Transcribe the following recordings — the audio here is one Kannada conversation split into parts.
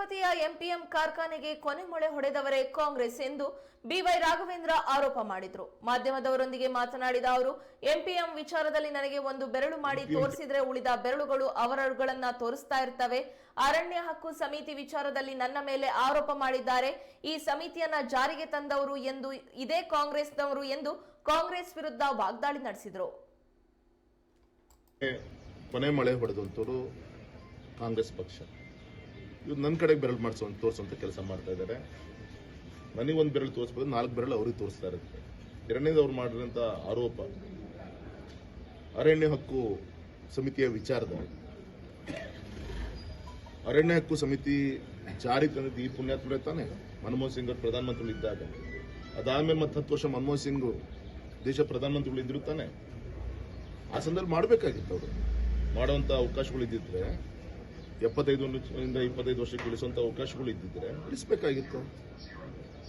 ಶರಾವತಿಯ ಎಂಪಿಎಂ ಕಾರ್ಖಾನೆಗೆ ಕೊನೆ ಮೊಳೆ ಹೊಡೆದವರೇ ಕಾಂಗ್ರೆಸ್ ಎಂದು ಬಿವೈ ರಾಘವೇಂದ್ರ ಆರೋಪ ಮಾಡಿದ್ರು. ಮಾಧ್ಯಮದವರೊಂದಿಗೆ ಮಾತನಾಡಿದ ಅವರು ಎಂಪಿಎಂ ವಿಚಾರದಲ್ಲಿ ನನಗೆ ಒಂದು ಬೆರಳು ಮಾಡಿ ತೋರಿಸಿದ್ರೆ ಉಳಿದ ಬೆರಳುಗಳು ಅವರಗಳನ್ನ ತೋರಿಸ್ತಾ ಇರ್ತವೆ. ಅರಣ್ಯ ಹಕ್ಕು ಸಮಿತಿ ವಿಚಾರದಲ್ಲಿ ನನ್ನ ಮೇಲೆ ಆರೋಪ ಮಾಡಿದ್ದಾರೆ. ಈ ಸಮಿತಿಯನ್ನ ಜಾರಿಗೆ ತಂದವರು ಎಂದು ಇದೇ ಕಾಂಗ್ರೆಸ್ನವರು ಎಂದು ಕಾಂಗ್ರೆಸ್ ವಿರುದ್ಧ ವಾಗ್ದಾಳಿ ನಡೆಸಿದ್ರು. ಕೊನೆ ಮಳೆ ಹೊಡೆದಂತವರು ಕಾಂಗ್ರೆಸ್ ಪಕ್ಷ. ಇವ್ರು ನನ್ನ ಕಡೆಗೆ ಬೆರಳು ಮಾಡಿಸೋ ತೋರಿಸುವಂತ ಕೆಲಸ ಮಾಡ್ತಾ ಇದ್ದಾರೆ ನನಗೊಂದು ಬೆರಳು ತೋರಿಸ್ಬೋದು, ನಾಲ್ಕು ಬೆರಳು ಅವ್ರಿಗೆ ತೋರಿಸ್ತಾ ಇರುತ್ತೆ. ಎರಡನೇದು ಅವ್ರು ಮಾಡಿರೋಂಥ ಆರೋಪ. ಅರಣ್ಯ ಹಕ್ಕು ಸಮಿತಿಯ ವಿಚಾರದಲ್ಲಿ. ಅರಣ್ಯ ಹಕ್ಕು ಸಮಿತಿ ಜಾರಿ ತಂದಿದ್ದು ಈ ಪುಣ್ಯಾತ್ಮರೇ ತಾನೆ? ಮನಮೋಹನ್ ಸಿಂಗ್ ಅವರು ಪ್ರಧಾನಮಂತ್ರಿಗಳು ಇದ್ದಾಗ. ಅದಾದ್ಮೇಲೆ ಮತ್ತೆ ಹತ್ತು ವರ್ಷ ಮನಮೋಹನ್ ಸಿಂಗ್ ದೇಶ ಪ್ರಧಾನಮಂತ್ರಿಗಳು ಇದ್ರು ತಾನೆ? ಆ ಸಂದರ್ಭ ಮಾಡಬೇಕಾಗಿತ್ತು ಅವರು. ಮಾಡುವಂತ ಅವಕಾಶಗಳು ಇದ್ದಿದ್ರೆ ಎಪ್ಪತ್ತೈದು ಇಂದ ಇಪ್ಪತ್ತೈದು ವರ್ಷಕ್ಕೆ ಇಳಿಸುವಂತ ಅವಕಾಶಗಳು ಇದ್ದಿದ್ರೆ ಇಳಿಸಬೇಕಾಗಿತ್ತು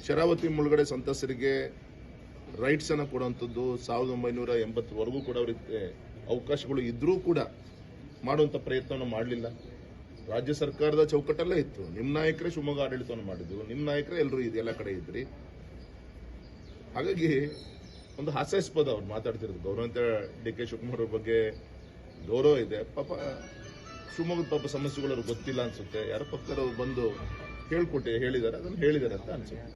ಶರಾವತಿ ಮುಳುಗಡೆ ಸಂತಸರಿಗೆ ರೈಟ್ಸ್ ಅನ್ನ ಕೊಡುವಂಥದ್ದು ಸಾವಿರದ ಒಂಬೈನೂರ ಎಂಬತ್ತರವರೆಗೂ ಕೂಡ ಅವರಿಗೆ ಅವಕಾಶಗಳು ಇದ್ರೂ ಕೂಡ ಮಾಡುವಂಥ ಪ್ರಯತ್ನವನ್ನು ಮಾಡಲಿಲ್ಲ. ರಾಜ್ಯ ಸರ್ಕಾರದ ಚೌಕಟ್ಟಲ್ಲೇ ಇತ್ತು. ನಿಮ್ಮ ನಾಯಕರೇ ಶಿವಮೊಗ್ಗ ಆಡಳಿತವನ್ನು ಮಾಡಿದ್ರು ನಿಮ್ಮ ನಾಯಕರೇ ಎಲ್ಲರೂ ಎಲ್ಲ ಕಡೆ ಇದ್ರಿ. ಹಾಗಾಗಿ ಒಂದು ಹಾಸ್ಯಾಸ್ಪದ ಅವ್ರು ಮಾತಾಡ್ತಿರೋದು. ಗೌರವಂತ ಡಿ ಕೆ ಶಿವಕುಮಾರ್ ಬಗ್ಗೆ ಗೌರವ ಇದೆ. ಪಾಪ ಶಿವಮೊಗ್ಗದ ಪಾಪ ಸಮಸ್ಯೆಗಳು ಗೊತ್ತಿಲ್ಲ ಅನ್ಸುತ್ತೆ. ಯಾರೋ ಪಕ್ಕದವ್ರು ಬಂದು ಹೇಳ್ಕೊಟ್ಟೆ ಹೇಳಿದ್ದಾರೆ ಅದನ್ನು ಹೇಳಿದ್ದಾರೆ ಅಂತ ಅನ್ಸುತ್ತೆ.